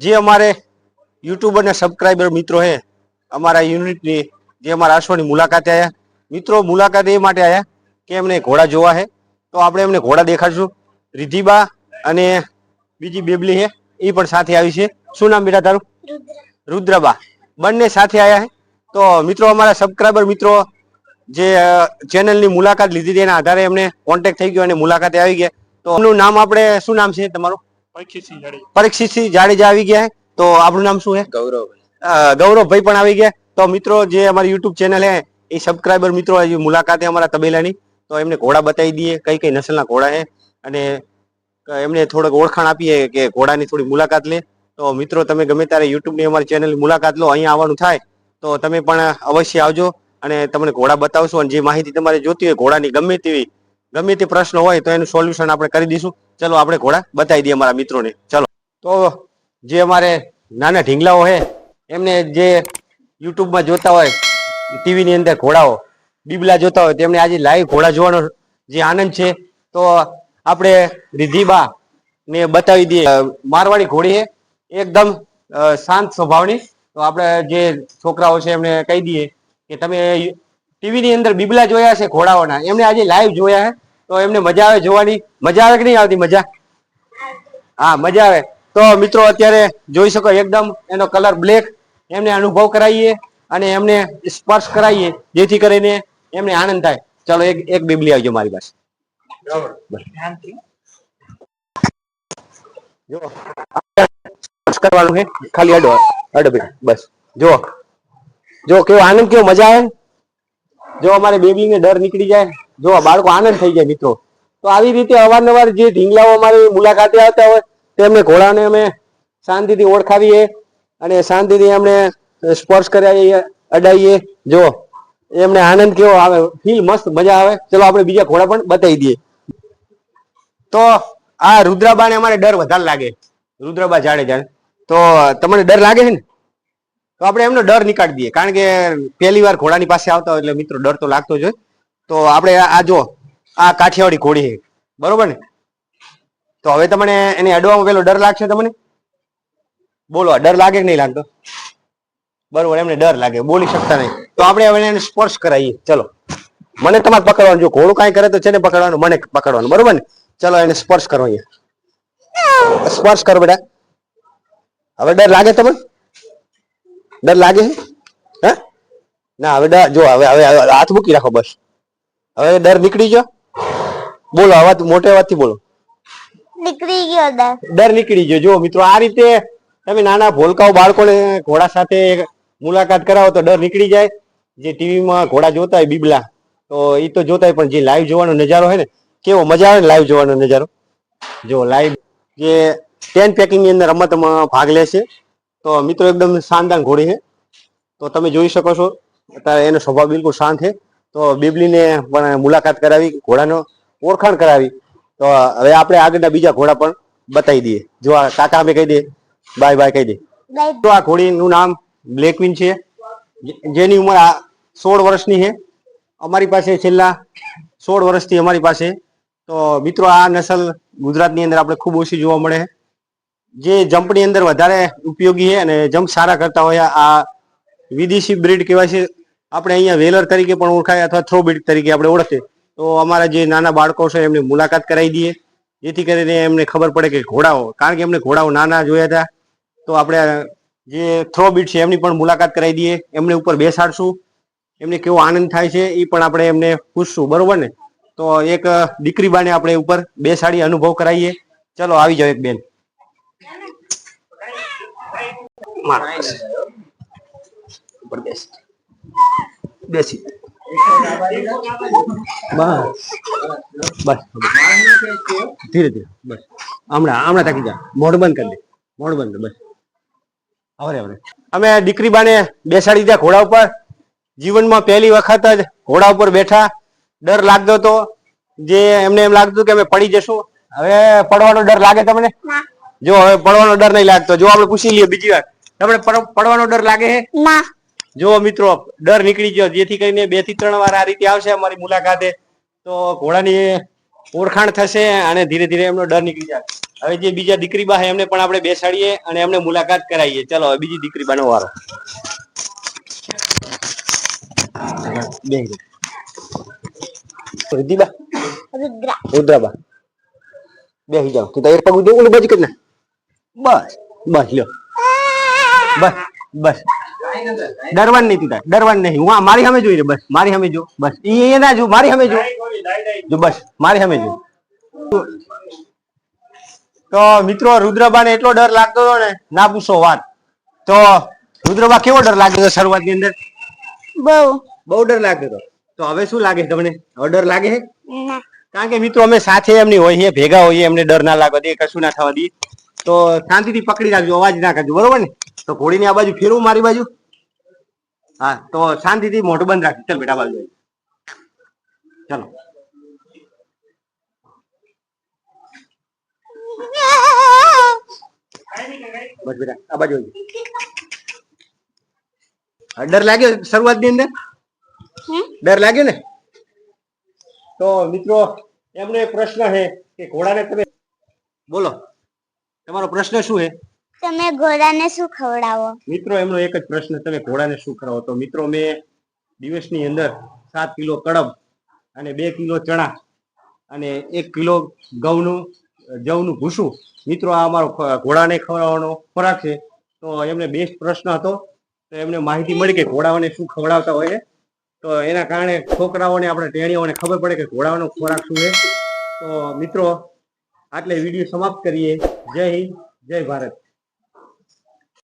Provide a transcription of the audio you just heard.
જે અમારે યુટ્યુબર અને સબસ્ક્રાઈબર મિત્રો છે અમારા યુનિટની જે અમારા અશ્વની મુલાકાતે આવ્યા મિત્રો મુલાકાત એ માટે આવ્યા કે એમને ઘોડા જોવા છે તો આપણે એમને ઘોડા દેખાડશું. રિધિબા અને બીજી બેબલી છે એ પણ સાથે આવી છે. શું નામ બેટા તારું? રુદ્રબા. બંને સાથે આવ્યા હે. તો મિત્રો અમારા સબસ્ક્રાઈબર મિત્રો જે ચેનલની મુલાકાત લીધી હતી એના આધારે એમને કોન્ટેક્ટ થઈ ગયો અને મુલાકાતે આવી ગયા. તો એમનું નામ આપણે શું નામ છે તમારું? પરીક્ષિતસિંહ જાડેજા. જાડેજા આવી ગયા તો આપણું નામ શું છે ગૌરવ. અ, ગૌરવભાઈ પણ આવી ગયા. તો મિત્રો જે અમારી યુટ્યુબ ચેનલ હે એ સબસ્ક્રાઈબર મિત્રો મુલાકાતે અમારા તબેલાની. તો એમને ઘોડા બતાવી દઈએ કઈ કઈ નસલના ઘોડા હે. અને એમને થોડોક ઓળખાણ આપીએ કે ઘોડાની થોડી મુલાકાત લે. તો મિત્રો તમે ગમે ત્યારે યુટ્યુબની અમારી ચેનલની મુલાકાત લો અહીંયા આવવાનું થાય. તો તમે પણ અવશ્ય આવજો અને તમને ઘોડા બતાવશું અને જે માહિતી તમારે જોતી હોય ઘોડાની ગમે તેવી ગમે તે પ્રશ્ન હોય તો એનું સોલ્યુશન આપણે કરી દઈશું. ચલો, આપણે ઘોડા બતાવી દઈએ અમારા મિત્રોને. ચલો. તો જે અમારે નાના ઢીંગલાઓ છે, એમને જે યુટ્યુબમાં જોતા હોય, ટીવીની અંદર ઘોડાઓ, બીબલા જોતા હોય તેમને આજે લાઈવ ઘોડા જોવાનો જે આનંદ છે, તો આપણે રિધિબા ને બતાવી દઈએ. મારવાડી ઘોડી છે, એકદમ શાંત સ્વભાવની. તો આપણે જે છોકરાઓ છે, એમને કહી દઈએ કે તમે ટીવીની અંદર બીબલા જોયા છે, ઘોડાઓના. એમને આજે લાઈવ જોયા છે. તો એમને મજા આવે જોવાની? મજા આવે કે નહીં આવતી મજા? હા મજા આવે. તો મિત્રો અત્યારે જોઈ શકો એકદમ એનો કલર બ્લેક. એમને અનુભવ કરાવીએ અને એમને સ્પર્શ કરાવીએ જેથી કરીને એમને આનંદ થાય. ચલો એક એક બીબલી આવજો મારી પાસે. જો કરવાનું છે. ખાલી અડો અડો બસ. જો જો કેવો આનંદ કેવો મજા આવે જો અમારે બેબી ને ડર નીકળી જાય. જો બાળકો આનંદ થઈ જાય મિત્રો. તો આવી રીતે અવારનવાર જે ઢીંગલાઓ અમારી મુલાકાતે આવતા હોય, તેમને ઘોડાને અમે શાંતિથી ઓળખાવીએ અને શાંતિથી એમને સ્પર્શ કરાવીએ, અડાઈએ. જો, એમને આનંદ કેવો આવે ફીલ મસ્ત મજા આવે. ચલો, આપણે બીજા ઘોડા પણ બતાવી દઈએ. તો આ રુદ્રાબાને અમારે ડર વધારે લાગે. રુદ્રબા જાણે. તો તમને ડર લાગે છે ને? તો આપણે એમનો ડર નીકાળી દઈએ. કારણ કે પહેલી વાર ઘોડાની પાસે આવતા હોય એટલે મિત્રો ડર તો લાગતો જ હોય. તો આપણે આ જો, આ કાઠિયાવાડી ઘોડી છે. બરોબર ને? તો હવે તમને એને અડવામાં પેલો ડર લાગશે તમને? બોલો ડર લાગે કે નહીં લાગતો? બરોબર, એમને ડર લાગે, બોલી શકતા નહીં. તો આપણે હવે એને સ્પર્શ કરાવીએ ચલો. મને તમારે પકડવાનું, જો ઘોડું કાંઈ કરે તો છે ને પકડવાનું, મને પકડવાનું. બરોબર ને? ચલો, એને સ્પર્શ કરો અહીંયા. સ્પર્શ કરો બેટા. હવે ડર લાગે તમને? ડર લાગે? છે હે? ના, હવે ડર જો હવે હવે હાથ મૂકી રાખો બસ. હવે ડર નીકળી ગયો? બોલો અવાજ મોટે અવાજથી બોલો. નીકળી ગયો ડર. ડર નીકળી ગયો. જો મિત્રો આ રીતે તમે નાના ભોલકાઓ બાળકોને ઘોડા સાથે મુલાકાત કરાવો તો ડર નીકળી જાય. જે ટીવીમાં ઘોડા જોતા હોય બીબલા તો એ તો જોતા હોય પણ જે લાઈવ જોવાનો નજારો હોય ને કેવો મજા આવે ને લાઈવ જોવાનો નજારો? જો લાઈવ જે ટેન પેકિંગની અંદર રમતમાં ભાગ લે છે. તો મિત્રો એકદમ શાનદાર ઘોડી છે. તો તમે જોઈ શકો છો અત્યારે એનો સ્વભાવ બિલકુલ શાંત છે. તો બીબલીને પણ મુલાકાત કરાવી, ઘોડાનો ઓળખાણ કરાવી. તો હવે આપણે આગળના બીજા ઘોડા પણ બતાવી દઈએ. જો આ કાકા અમે કહી દે બાય બાય કહી દે તો આ ઘોડીનું નામ બ્લેકવિન છે. જેની ઉંમર આ સોળ વર્ષની છે. અમારી પાસે છેલ્લા સોળ વર્ષથી અમારી પાસે. તો મિત્રો, આ નસલ ગુજરાતની અંદર આપણે ખૂબ ઓછી જોવા મળે જે જમ્પની અંદર વધારે ઉપયોગી છે અને જમ્પ સારા કરતા હોય આ વિદેશી બ્રીડ કહેવાય છે. આપણે અહીંયા વેલર તરીકે પણ ઓળખાય અથવા થ્રો બ્રીડ તરીકે આપણે ઓળખીએ તો અમારા જે નાના બાળકો છે એમની મુલાકાત કરાવી દઈએ. જેથી કરીને એમને ખબર પડે કે ઘોડાઓ, કારણ કે એમને ઘોડાઓ નાના જોયા હતા, તો આપણે જે થ્રો બીટ છે એમની પણ મુલાકાત કરાવી દઈએ. એમને ઉપર બેસાડશું. એમને કેવો આનંદ થાય છે એ પણ આપણે એમને પૂછશું, બરોબર ને? તો એક દીકરી બાને આપણે ઉપર બેસાડી અનુભવ કરાવીએ. ચલો, આવી જાઓ એક બેન. ઉપર બેસ. બેસી. બસ. બસ. ધીરે ધીરે. બસ. હમણાં હમણાં થાકી જા મોઢ બંધ કરી દે. મોઢ બંધ બસ. આવરે આવરે અમે દીકરી બાને બેસાડી દીધા ઘોડા ઉપર. જીવનમાં પહેલી વખત જ ઘોડા ઉપર બેઠા. ડર લાગતો હતો. જે એમને એમ લાગતું કે અમે પડી જશું. હવે પડવાનો ડર લાગે તમને? જો હવે પડવાનો ડર નહીં લાગતો. જો આપણે પૂછી લઈએ બીજી વાર. તમને પડવાનો ડર લાગે છે ના. જો મિત્રો, ડર નીકળી ગયો. જેથી કરીને બેથી ત્રણ વાર આ રીતે આવશે અમારી મુલાકાતે. તો ઘોડાની ઓળખાણ થશે અને ધીરે ધીરે એમનો ડર નીકળી જાય. હવે જે બીજા દીકરી બા એમને પણ આપણે બેસાડીએ અને એમને મુલાકાત કરાવીએ. ચલો, હવે બીજી દીકરી બાનો વારો. રિદ્ધિબા રુદ્રા રુદ્રાબા. બેસી જાઓ. તું તો એક પગ દો ઓલું બાજુ. બસ. બસ, લ્યો. બસ બસ. ડરવાનું નહીં તું તાર ડરવાનું નહીં. હું મારી સામે જોઈ રે બસ મારી સામે જો બસ. એ ના જો મારી સામે જો. જો બસ મારી સામે જો. તો મિત્રો રુદ્રબાને એટલો ડર લાગતો હતો ને ના પૂછો વાત. તો રુદ્રબા કેવો ડર લાગ્યો હતો શરૂઆતની અંદર? બહુ. બહુ ડર લાગતો હતો. તો હવે શું લાગે તમને? હવે ડર લાગે? છે કારણ કે મિત્રો અમે સાથે એમની હોઈએ ભેગા હોઈએ એમને ડર ના લાગવા દે કશું ના થવા દઈએ તો શાંતિથી પકડી રાખજો અવાજ ના કરજો બરોબર ને? તો ઘોડીની આ બાજુ ફેરવું મારી બાજુ. હા તો શાંતિથી મોઢું બંધ રાખજો ચાલ બેટા બાજુ ચાલો. બસ બેટા આ બાજુ ડર લાગ્યો શરૂઆતની અંદર? ડર લાગ્યો ને? તો મિત્રો એમનો એક પ્રશ્ન છે કે ઘોડાને તમે બોલો. તમારો પ્રશ્ન શું છે? તમે ઘોડાને શું ખવડાવો? મિત્રો, એમનો એક જ પ્રશ્ન તમે ઘોડાને શું ખવડાવો? તો મિત્રો, મેં દિવસની અંદર સાત કિલો કડબ અને બે કિલો ચણા અને એક કિલો ઘઉંનું, જવનું ભૂસું. મિત્રો, આ અમારો ઘોડાને ખવડાવવાનો ખોરાક છે. તો એમને બેસ્ટ પ્રશ્ન હતો. તો એમને માહિતી મળી કે ઘોડાઓને શું ખવડાવતા હોય તો એના કારણે છોકરાઓને, આપણે ટેણીઓને ખબર પડે કે ઘોડાઓનો ખોરાક શું છે. તો મિત્રો, આટલે વીડિયો સમાપ્ત કરીએ. જય હિન્દ, જય ભારત.